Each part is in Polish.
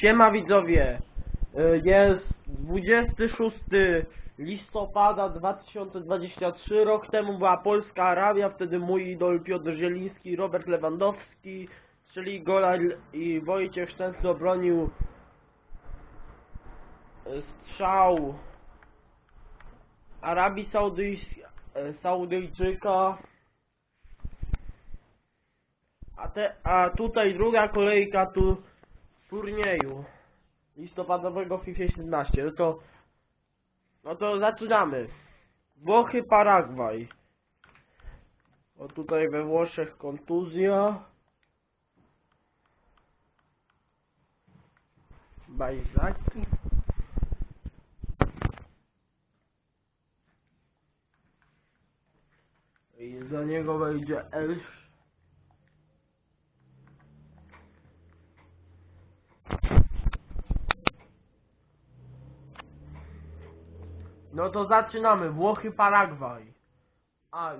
Siema widzowie, Y, jest 26 listopada 2023, rok temu była Polska Arabia, wtedy mój idol Piotr Zieliński, Robert Lewandowski, czyli gola i Wojciech Szczęsny obronił y, strzał Arabii Saudyjskiej, Saudyjczyka, a, te, a tutaj druga kolejka tu turnieju listopadowego FIFA 17. No to, no to zaczynamy. Włochy, Paragwaj. O tutaj we Włoszech kontuzja. Bajzaki. I za niego wejdzie Elsz. No to zaczynamy. Włochy, Paragwaj. A,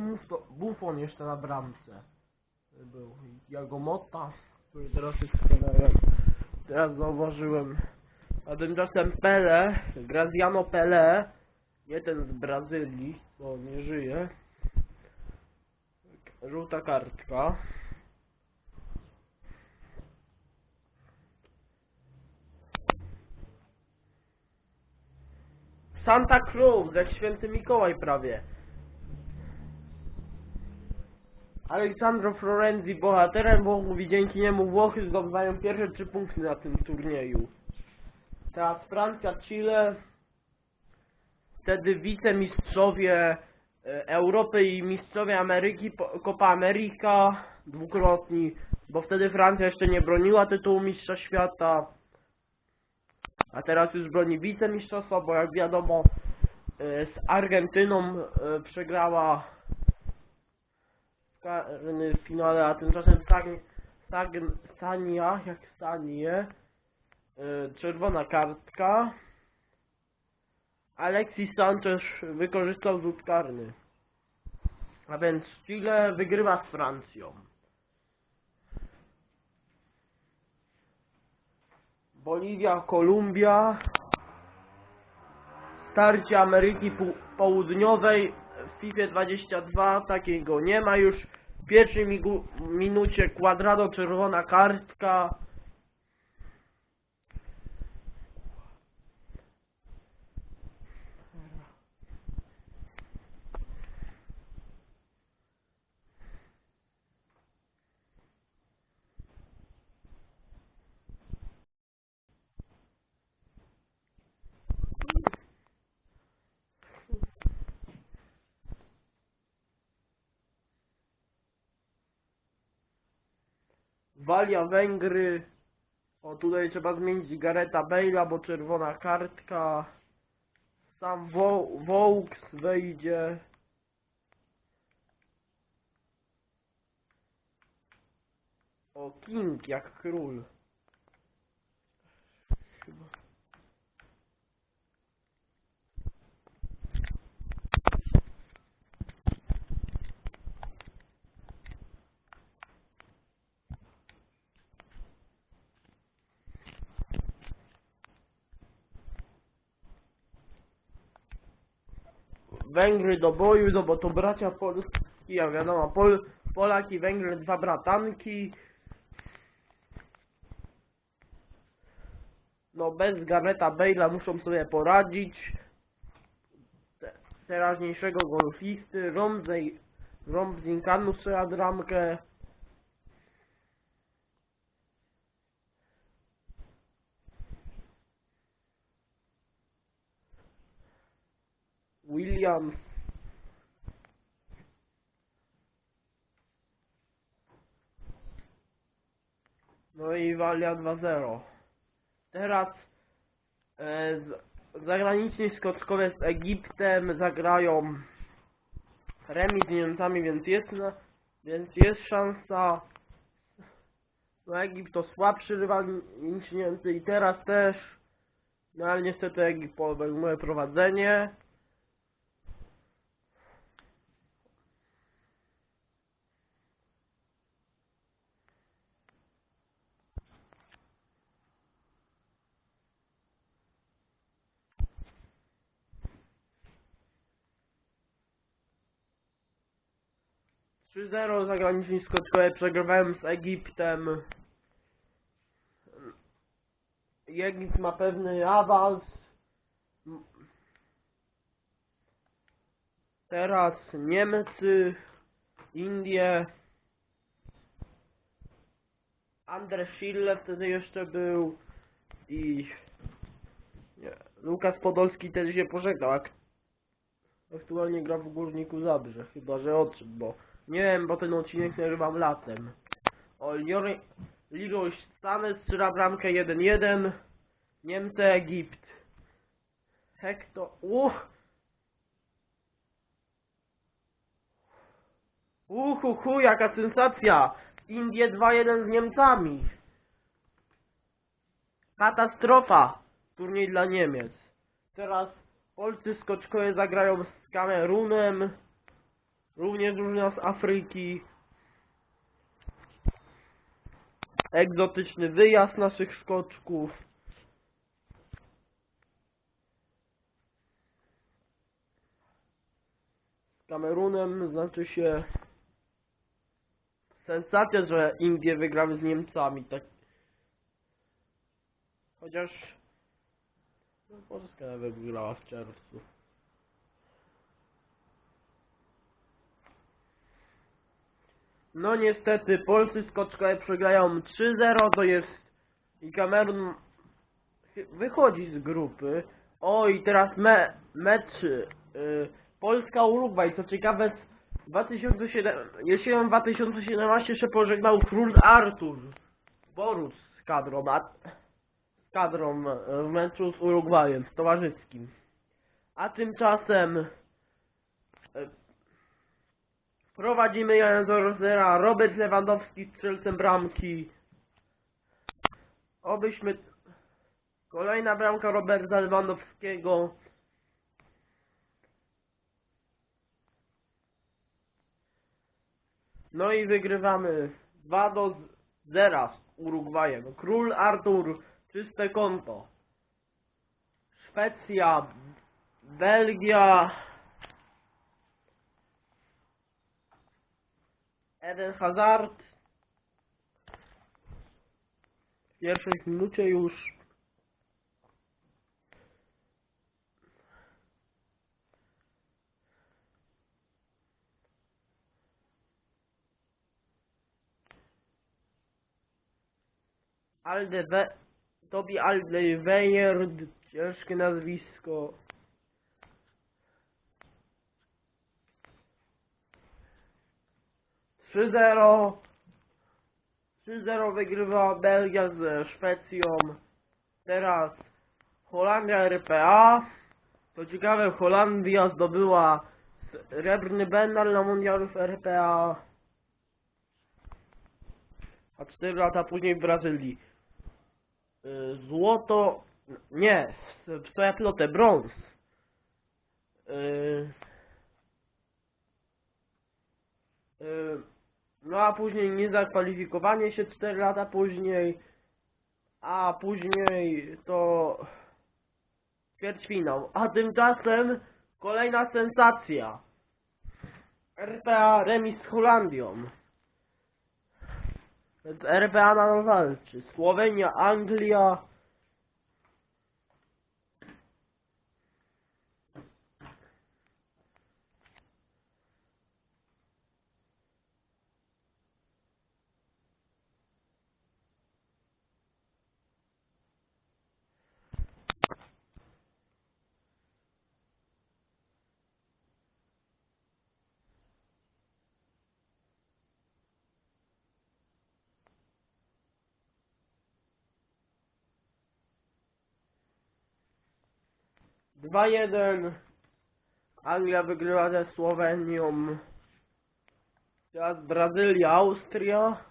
Mufto- Buffon jeszcze na bramce. Był Jagomota, który teraz jest trenerem. Teraz zauważyłem. A tymczasem Pele, Graziano Pele, nie ten z Brazylii, co nie żyje. Żółta kartka. Santa Cruz, jak święty Mikołaj prawie. Aleksandro Florenzi bohaterem Włochów i dzięki niemu Włochy zdobywają pierwsze trzy punkty na tym turnieju. Teraz Francja, Chile, wtedy wicemistrzowie e, Europy i mistrzowie Ameryki, Copa America dwukrotni, bo wtedy Francja jeszcze nie broniła tytułu mistrza świata. A teraz już broni wicemistrzostwa, bo jak wiadomo e, z Argentyną e, przegrała w finale, a tymczasem Sania, jak Sanie, e, czerwona kartka. Alexis Sanchez wykorzystał rzut karny. A więc Chile wygrywa z Francją. Boliwia, Kolumbia. Starcie Ameryki Południowej w FIFA 22 takiego nie ma już. W pierwszej minucie Quadrado czerwona kartka. Walia Węgry. O tutaj trzeba zmienić Gareta Bale'a, bo czerwona kartka. Sam Wo wejdzie. O King jak król. Chyba. Węgry do boju, no bo to bracia polski, jak wiadomo, Pol, Polak i Węgry, dwa bratanki. No bez Gareta Bale'a muszą sobie poradzić. Te, teraźniejszego golfisty, Romzej, Rom z Inkanu strzela bramkę. Williams. No i Walia 2-0. Teraz e, zagraniczni skoczkowie z Egiptem zagrają remis z Niemcami, więc jest, więc jest szansa. No Egipt to słabszy rywal niż Niemcy i teraz też. No ale niestety Egipt podejmuje prowadzenie. 3-0 zagraniczni skoczkowie przegrywałem z Egiptem. Egipt ma pewny awans. Teraz Niemcy, Indie. Andrzej Schiller wtedy jeszcze był i nie, Lukas Podolski też się pożegnał. Ak aktualnie gra w Górniku Zabrze, chyba że odszedł, bo nie wiem, bo ten odcinek nagrywam latem. O, Leroy Stany strzela bramkę 1-1. Niemcy, Egipt. Hektor... Uch! Uhuhu, jaka sensacja! Indie 2-1 z Niemcami. Katastrofa! Turniej dla Niemiec. Teraz polscy skoczkowie zagrają z Kamerunem. Również drużyna z Afryki. Egzotyczny wyjazd naszych skoczków. Z Kamerunem znaczy się sensacja, że Indie wygrały z Niemcami. Tak. Chociaż no, Polska wygrała w czerwcu. No niestety, polscy skoczkowie przegrają 3-0, to jest i Kamerun wychodzi z grupy. O i teraz me, mecz y, Polska-Urugwaj, co ciekawe z 2007, jesienią 2017 się pożegnał król Artur Boruc z kadrą, a, z kadrą e, w meczu z Urugwajem, z towarzyskim. A tymczasem Prowadzimy 1-0, Robert Lewandowski strzelcem bramki. Obyśmy... Kolejna bramka Roberta Lewandowskiego. No i wygrywamy 2 do 0 z Urugwajem. Król Artur, czyste konto. Szwecja, Belgia, Eden Hazard. W pierwszej minucie już. Alde Tobi Alderweird ciężkie nazwisko Trzy zero 3-0 wygrywa Belgia z Szwecją. Teraz Holandia RPA. To ciekawe, Holandia zdobyła srebrny medal na mundialu w RPA. A 4 lata później w Brazylii. Y, Złoto... Nie, co ja plotę, brąz. Y, y, No a później niezakwalifikowanie się 4 lata później, a później to ćwierćfinał. A tymczasem kolejna sensacja. RPA remis z Holandią. Więc RPA nadal walczy. Słowenia, Anglia. Dwa jeden. Anglia wygrywa ze Słowenią. Teraz Brazylia, Austria.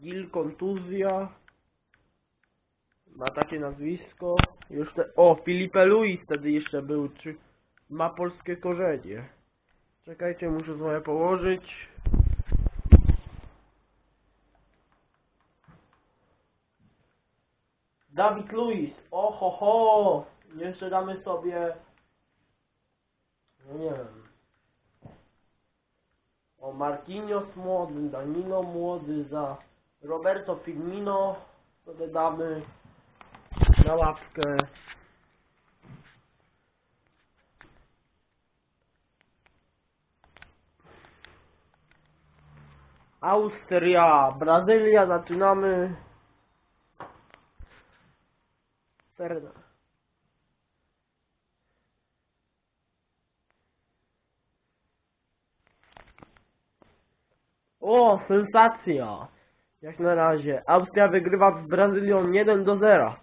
Gil kontuzja. Ma takie nazwisko. Już te... O, Filipe Luis wtedy jeszcze był. Czy ma polskie korzenie? Czekajcie, muszę swoje położyć. Dawid Luiz, oho ho, jeszcze damy sobie No nie wiem. O Marquinhos młody, Danilo młody za Roberto Firmino sobie damy na łapkę. Austria, Brazylia, zaczynamy. Ferna. O, sensacja! Jak na razie. Austria wygrywa z Brazylią 1 do 0.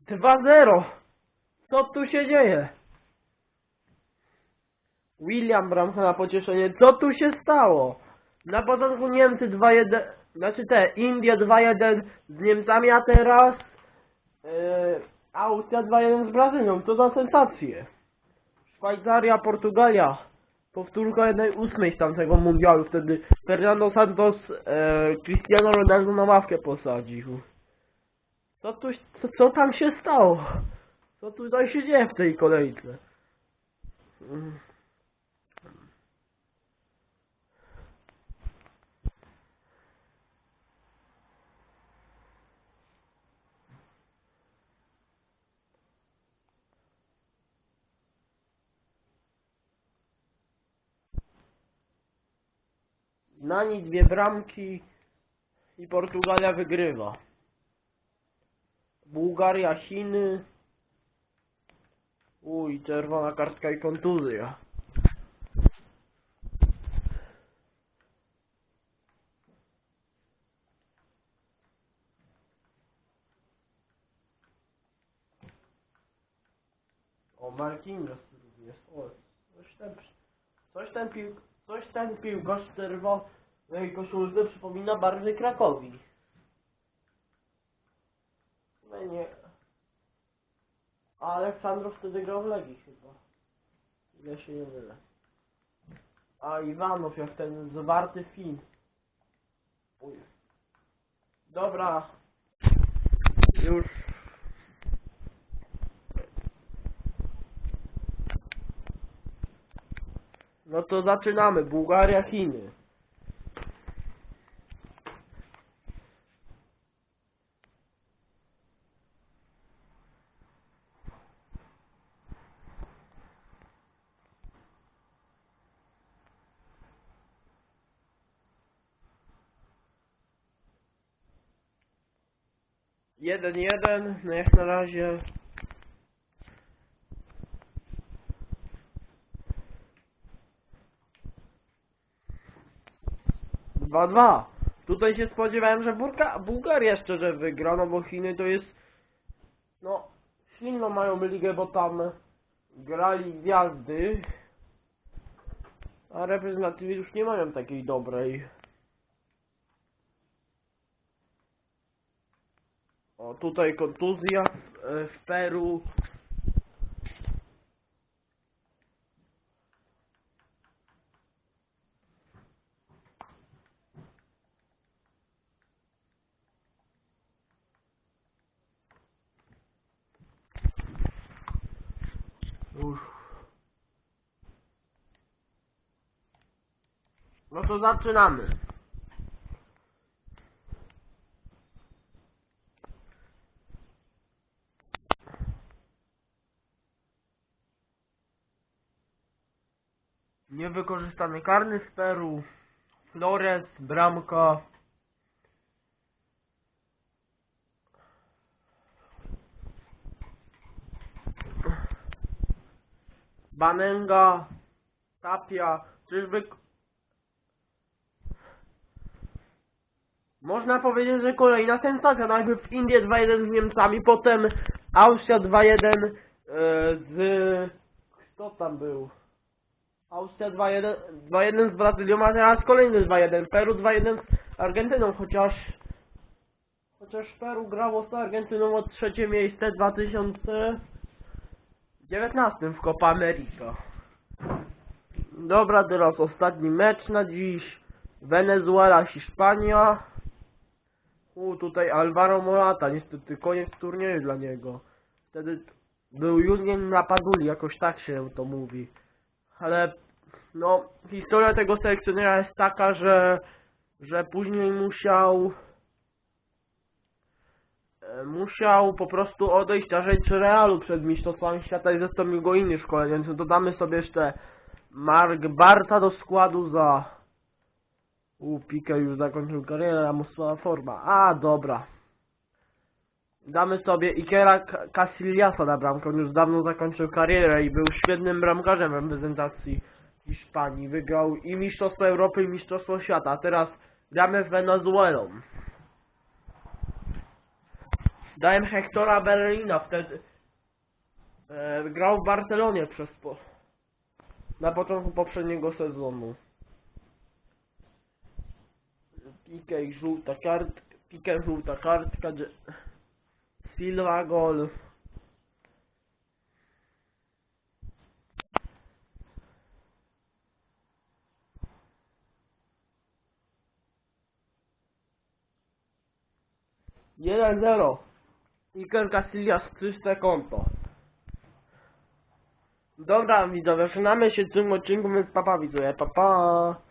Dwa zero. Co tu się dzieje? William bramka na pocieszenie. Co tu się stało? Na początku Niemcy 2-1, znaczy te, Indie 2-1 z Niemcami, a teraz yy, Austria 2-1 z Brazylią. To za sensację. Szwajcaria, Portugalia. Powtórka jednej ósmej z tamtego mundialu. Wtedy Fernando Santos e, Cristiano Ronaldo na ławkę posadził. Co, tu, co, co tam się stało? Co tutaj się dzieje w tej kolejce? Na nic dwie bramki i Portugalia wygrywa. Bułgaria, Chiny. Uj, czerwona kartka i kontuzja. O, Marquinhos również. O, coś ten, coś ten pił, coś ten piłkarz w czerwonej koszulce przypomina barwy Krakowi. No nie. A Aleksandrow wtedy grał w Legii chyba. Ja się nie mylę. A Iwanow jak ten zwarty Fin. Uj. Dobra. Już. No to zaczynamy. Bułgaria, Chiny. Jeden, jeden, no jak na razie. Dwa, dwa. Tutaj się spodziewałem, że Burka, Bułgaria szczerze wygra, no bo Chiny to jest... No, silną mają ligę, bo tam grali gwiazdy. A reprezentatywy już nie mają takiej dobrej. O, tutaj kontuzja w, e, w Peru. No to zaczynamy. Niewykorzystany karny z Peru. Flores, bramka. Banenga, Tapia, czyżby... Można powiedzieć, że kolejna sensacja. Najpierw Indie 2-1 z Niemcami, potem Austria 2-1 e, z... Kto tam był? Austria 2-1 2-1 z Brazylią, a teraz kolejny 2-1. Peru 2-1 z Argentyną, chociaż... Chociaż Peru grało z Argentyną o trzecie miejsce w 2019 w Copa America. Dobra, teraz ostatni mecz na dziś. Wenezuela, Hiszpania. U, tutaj Alvaro Morata, niestety koniec turnieju dla niego. Wtedy był Julian Napaduli, jakoś tak się to mówi. Ale, no, historia tego selekcjonera jest taka, że, że później musiał, e, musiał po prostu odejść na rzecz Realu przed Mistrzostwami Świata i zastąpił go inny szkoleniec. Dodamy sobie jeszcze Mark Barta do składu za... U, Pique już zakończył karierę, a mu słaba forma. A, dobra. Damy sobie Ikera Casillasa na bramkę. On już dawno zakończył karierę i był świetnym bramkarzem reprezentacji Hiszpanii. Wygrał i Mistrzostwo Europy, i Mistrzostwo Świata. Teraz gramy z Wenezuelą. Dałem Hectora Berlina wtedy. E, grał w Barcelonie przez po, na początku poprzedniego sezonu. Pique i żółta kartka, Pique żółta kartka, Silva gol. Jeden zero. Iker Casillas czyste konto. Dobra widzowie, żegnamy się w tym odcinku, więc papa widzowie, papa.